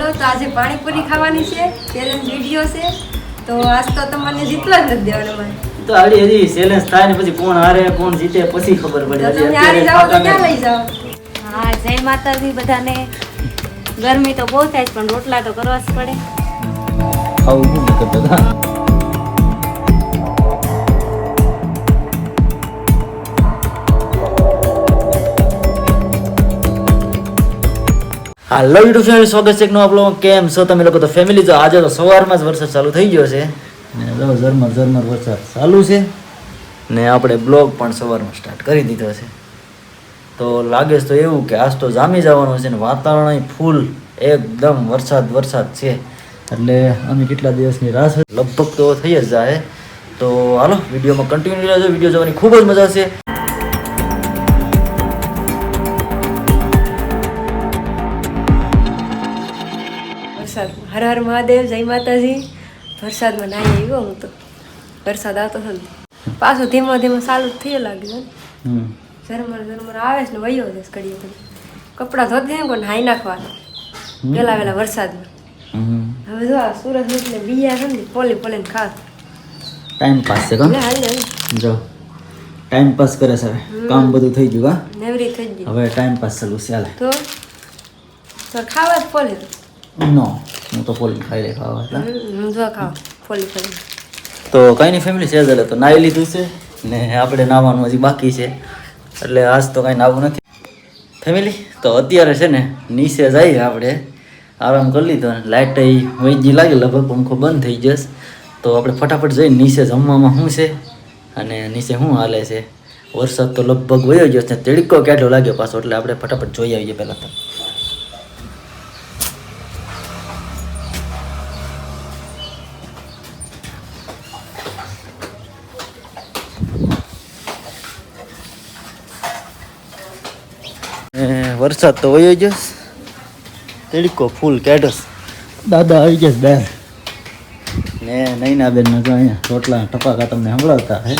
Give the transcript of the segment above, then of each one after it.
હાલો તો આજે પાણીપુરી ખાવાની છે ચેલેન્જ વીડિયો છે. તો આજ તો તમને જીતવા જ નથી દેવાના મારે. તો આડી હજી ચેલેન્જ થાય ને પછી કોણ હારે કોણ જીતે પછી ખબર પડે તમે હારી જાઓ તો ક્યાં લઈ જાઓ? હા જય માતાજી બધાને. ગરમી તો બહુ થાય પણ રોટલા તો કરવા જ પડે. ખાવું શું નકર હાલો યુટ્યુબ ચેનલ સ્વાગત છે એક આપણો કેમ છો તમે લોકો? તો ફેમિલી જો આજે તો સવારમાં જ વરસાદ ચાલુ થઈ ગયો છે. ને ઝરમર ઝરમર વરસાદ ચાલુ છે. ને આપણે બ્લોગ પણ સવારમાં સ્ટાર્ટ કરી દીધો છે. તો લાગે છે તો એવું કે આજ તો જામી જવાનું છે ને વાતાવરણ ફૂલ એકદમ વરસાદ વરસાદ છે. એટલે અમે કેટલા દિવસની રાહ લગભગ તો થઈ જ જાય. તો હાલો, વિડીયોમાં કન્ટિન્યુ રહેજો. વીડિયો જોવાની ખૂબ જ મજા છે વરસાદ. હર હર મહાદેવ જય માતાજી. વરસાદમાં નાહી આવ્યો હું તો. વરસાદ આવતો હતો પાછો ધીમો ધીમો ચાલુ જ થયો લાગ્યો હમ. ઝરમર ઝરમર આવે છે ને વયો છે ઘડી કપડાં ધોતી ને કોઈ નાહી નાખવાના. પેલા પેલા વરસાદમાં. હવે જો આ સુરત એટલે બીયા છે ને પોલી પોલીને ખાત ટાઈમ પાસ છે કા? જો. ટાઈમ પાસ કરે છે કામ બધું થઈ ગયું કા? નેવરી થઈ ગઈ. હવે ટાઈમ પાસ ચાલુ છે હાલે. તો? તો ખાવા જ પોલી. નો હું તો પોલી ખાઈ લે ખાવા. એટલે તો કાંઈ નહીં ફેમિલી છે એટલે તો નાહી લીધું છે ને આપણે નાહવાનું હજી બાકી છે. એટલે આજ તો કાંઈ નાવું નથી. ફેમિલી તો અત્યારે છે ને નીચે જઈએ આપણે. આરામ કરી લીધો. ને લાઇટ વૈજી લાગે લગભગ પંખો બંધ થઈ જશે. તો આપણે ફટાફટ જઈને નીચે જમવામાં શું છે અને નીચે શું હાલે છે. વરસાદ તો લગભગ વયો ગયો છે. તેડકો કેટલો લાગ્યો પાછો એટલે આપણે ફટાફટ જોઈ આવીએ પહેલાં તો. વરસાદ તો વયો ગયો તડકો ફૂલ કેડસ દાદા આવી ગયા બેન. ને નૈના બેન જો અહીંયા રોટલા ટપાકા તમને સંભળાવતા હે.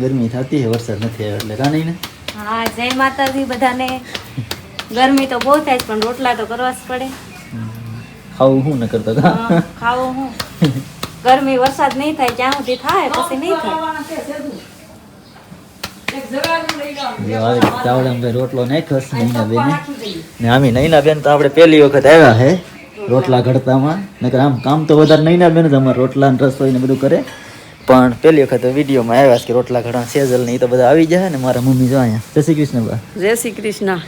ગરમી થતી છે વરસાદ નથી આવ્યો એટલે કા નહીં ને? હા જય માતાજી બધાને. ગરમી તો બહુ થાય છે પણ રોટલા તો કરવા જ પડે. ખાવું શું ન કરતા કા હા, ખાવું હું. ગરમી વરસાદ નહીં થાય ત્યાં સુધી થાય પછી નહીં થાય. ચાવડા ભાઈ રોટલો નાખ્યો છે નૈના બેન. ને આમી નૈના બેન તો આપણે પહેલી વખત આવ્યા હે રોટલા ઘડતામાં. નકર આમ કામ તો વધારે નૈના બેન જ અમારે રોટલા ને રસોઈ ને બધું કરે. પણ પહેલી વખત વિડીયોમાં આવ્યા છે કે રોટલા ઘડા સેજલ ને તો બધા આવી જાય ને મારા મમ્મી જો અહીંયા. જય શ્રી કૃષ્ણ બા. જય શ્રી કૃષ્ણ.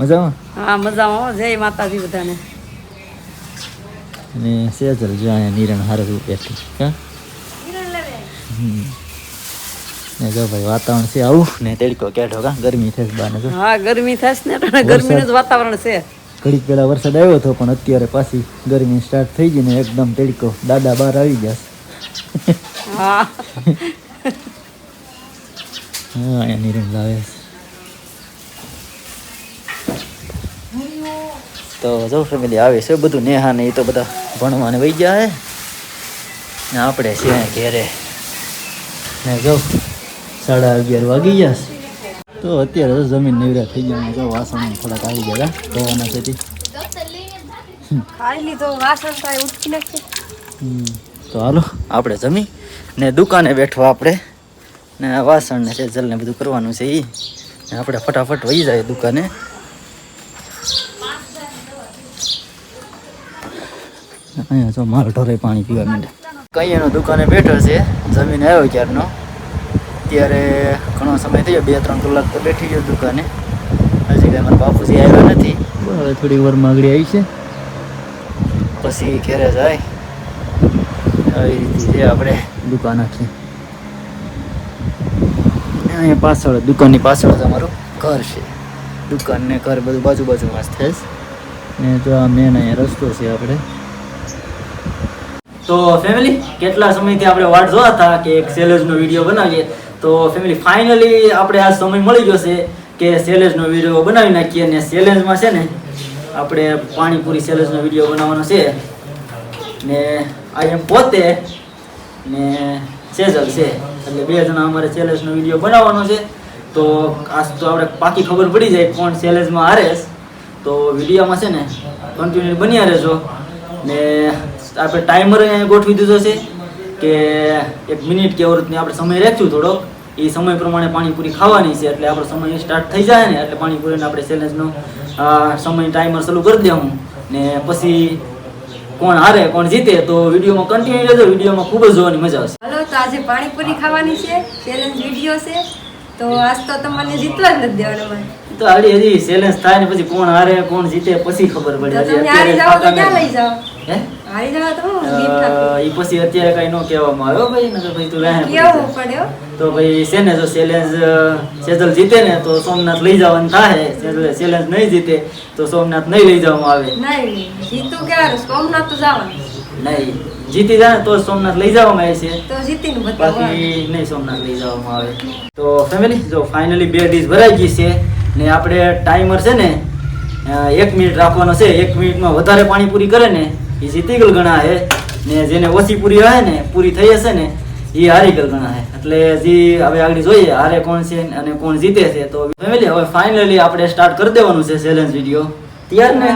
મજામાં? હા મજામાં જય માતાજી બધાને. અને સેજલ જો અહીંયા નિરણ હારે બેઠી. હા? હમ. ને જો ભાઈ વાતાવરણ છે આવું ને તડકો કેઠો કા ગરમી થશે બાને જો. હા ગરમી થશે ને પણ ગરમીનું જ વાતાવરણ છે. ઘડીક પેલા વરસાદ આવ્યો હતો પણ અત્યારે પાછી ગરમી સ્ટાર્ટ થઈ ગઈ ને એકદમ તડકો. દાદા બહાર આવી ગયા હા. અહીંયા નિરમ લાવે તો જો ફેમિલી આવે છે બધું નેહા ને એ તો બધા ભણવાને વહી ગયા હે ને આપણે છે ઘેરે. ને જો સાડા અગિયાર વાગી ગયા છે. તો અત્યારે તો જમીન નિવરા થઈ ગયા જો વાસણ થોડાક આવી ગયા ધોવાના છે તે. હાલો આપણે જમી ને દુકાને બેઠવા આપણે. ને વાસણ ને સેજલ ને બધું કરવાનું છે એ ને આપણે ફટાફટ વહી જાય દુકાને. અહીંયા જો માલ ઢોરે પાણી પીવા માંડે. કઈ એનો દુકાને બેઠો છે જમીન આવ્યો ક્યારનો? ત્યારે ઘણો સમય થયો બે ત્રણ કલાક તો બેઠી ગયો દુકાને. હજી કાંઈ મારા બાપુજી આવ્યા નથી. હવે થોડી વાર માગડી આવી છે. પછી ઘેરે જાય. આવી રીતે છે આપણે. દુકાન આખી. અહીંયા પાછળ દુકાનની પાછળ જ અમારું ઘર છે. દુકાન ને ઘર બધું બાજુ બાજુમાં જ થાય છે. ને તો આ મેન અહીંયા રસ્તો છે આપણે. તો ફેમિલી કેટલા સમયથી આપણે વાટ જોવા હતા કે એક સેલેજનો વીડિયો બનાવીએ? તો ફેમિલી ફાઇનલી આપણે આ સમય મળી ગયો છે કે સેલેજનો વીડિયો બનાવી નાખીએ અને સેલેજમાં છે ને આપણે પાણીપુરી સેલેજનો વીડિયો બનાવવાનો છે. ને આ એમ પોતે ને સેજલ છે. એટલે બે જણા અમારે સેલેજનો વીડિયો બનાવવાનો છે. તો આજ તો આપણે પાકી ખબર પડી જાય કોણ સેલેજમાં હારે. તો વિડીયોમાં છે ને કન્ટિન્યુ બન્યા રહેજો. ને આપણે ટાઈમર ગોઠવી દીધો છે. કે એક મિનિટ કે એવો આપણે સમય રાખશું થોડોક એ સમય પ્રમાણે પાણીપુરી ખાવાની છે એટલે આપણો સમય સ્ટાર્ટ થઈ જાય ને એટલે પાણીપુરીને આપણે ચેલેન્જનો સમય ટાઈમર ચાલુ કરી દેવું. ને પછી કોણ હારે કોણ જીતે તો વિડીયોમાં કન્ટિન્યુ રહેજો વિડીયોમાં ખૂબ જ જોવાની મજા આવશે. હલો તો આજે પાણીપુરી ખાવાની છે ચેલેન્જ વીડિયો છે. તો આજ તો તમને જીતવા જ નથી દેવાના તો હાલી હજી ચેલેન્જ થાય ને પછી કોણ હારે કોણ જીતે પછી ખબર પડે. તો ક્યાં લઈ જાઓ? હે? હારી તો. ઈ પછી અત્યારે કઈ ન કહેવામાં આવ્યો ભાઈ નકર ભાઈ તું રહે કેવું પડ્યો? તો ભાઈ છે ને જો ચેલેન્જ સેજલ જીતે ને તો સોમનાથ લઈ જવાનું થાય ચેલેન્જ નહીં જીતે તો સોમનાથ નહીં લઈ જવામાં આવે. નહીં જીતું ક્યારે? સોમનાથ તો જવાનું. નહીં. જીતી જાય તો સોમનાથ લઈ જવામાં આવે છે. તો જીતીને બાકી નહીં સોમનાથ લઈ જવામાં આવે. તો ફેમિલી જો ફાઇનલી બે ડીશ ભરાઈ ગઈ છે ને આપણે ટાઈમર છે ને એક મિનિટ રાખવાનો છે. એક મિનિટમાં વધારે પાણીપુરી કરે ને એ જીતી ગયેલ ગણા હે. ને જેને ઓછી પૂરી હોય ને પૂરી થઈ હશે ને એ હારી ગયેલ ગણા હે. એટલે જે હવે આગળ જોઈએ હારે કોણ છે અને કોણ જીતે છે. તો ફેમિલી હવે ફાઇનલી આપણે સ્ટાર્ટ કરી દેવાનું છે ચેલેન્જ વીડિયો તૈયાર ને?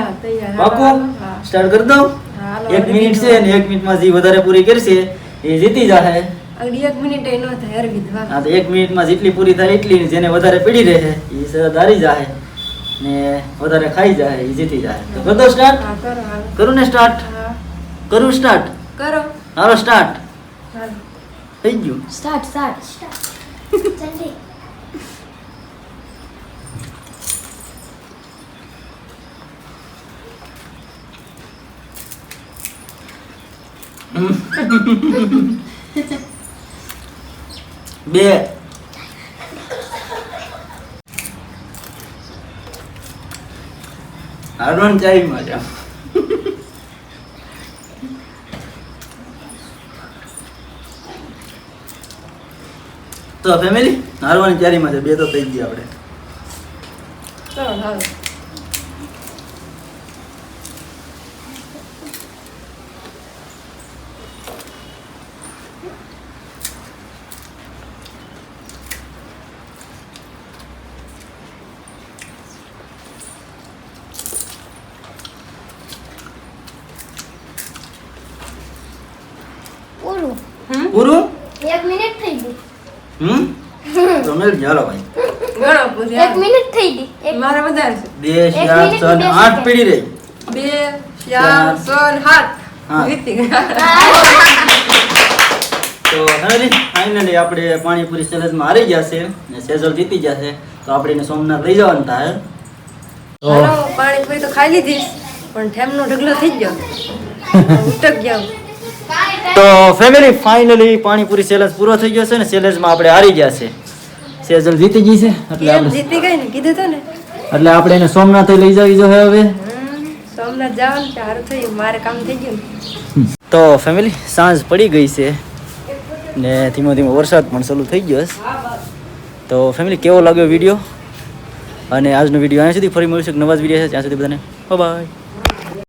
પાકું? સ્ટાર્ટ કરી દઉં? એક મિનિટ છે ને એક મિનિટમાં જે વધારે પૂરી કરશે એ જીતી જશે એક મિનિટમાં થાય અરવિંદ હા તો એક મિનિટમાં જેટલી પૂરી થાય એટલી જેને વધારે પડી રહે એ સરસ હારી જાય ને વધારે ખાઈ જાય એ જીતી જાય. તો કરો સ્ટાર્ટ હા કરો હાલો કરું ને સ્ટાર્ટ કરું સ્ટાર્ટ કરો. હાલો સ્ટાર્ટ થઈ ગયું. સ્ટાર્ટ સ્ટાર્ટ જલ્દી બે. હારવાન ચાઈમાં જાઓ તો ફેમિલી હારવાની તૈયારીમાં છે. બે તો થઈ ગયા આપણે ચાલો હાલો પૂરું પૂરું? એક મિનિટ થઈ ગઈ. હમ? તો મેળ ચાલો ભાઈ. ગણો પૂરી એક મિનિટ થઈ ગઈ. એક વધારે છે. બે ચાર મિનિટ છ ને બે આઠ પીડી રહી. બે ચાર સો ને સાત. હા. જીતી ગયા તો ફેમિલી ફાઇનલી આપણે પાણીપુરી ચેલેન્જમાં હારી ગયા છે ને સેજલ જીતી ગયા છે. તો આપણે એને સોમનાથ લઈ જવાનું થાય. તો પાણીપુરી તો ખાઈ લીધી પણ ઠેમનો ઢગલો થઈ ગયો. ઉટક ગયો. તો ફેમિલી ફાઇનલી પાણીપુરી ચેલેન્જ પૂરો થઈ ગયો છે ને ચેલેન્જમાં આપણે હારી ગયા છે. સેજલ જીતી ગઈ છે? એટલે આપણે જીતી ગઈ ને? કીધું તો ને. એટલે આપણે એને સોમનાથ લઈ જવી જો હવે. સોમનાથ જવાનું સારું થયું. મારે કામ થઈ ગયું. તો ફેમિલી સાંજ પડી ગઈ છે ને ધીમો ધીમો વરસાદ પણ ચાલુ થઈ ગયો છે. તો ફેમિલી કેવો લાગ્યો વીડિયો અને આજનો વીડિયો અહીંયા સુધી ફરી મળીશું નવા જ વીડિયો છે ત્યાં સુધી બધાને બાય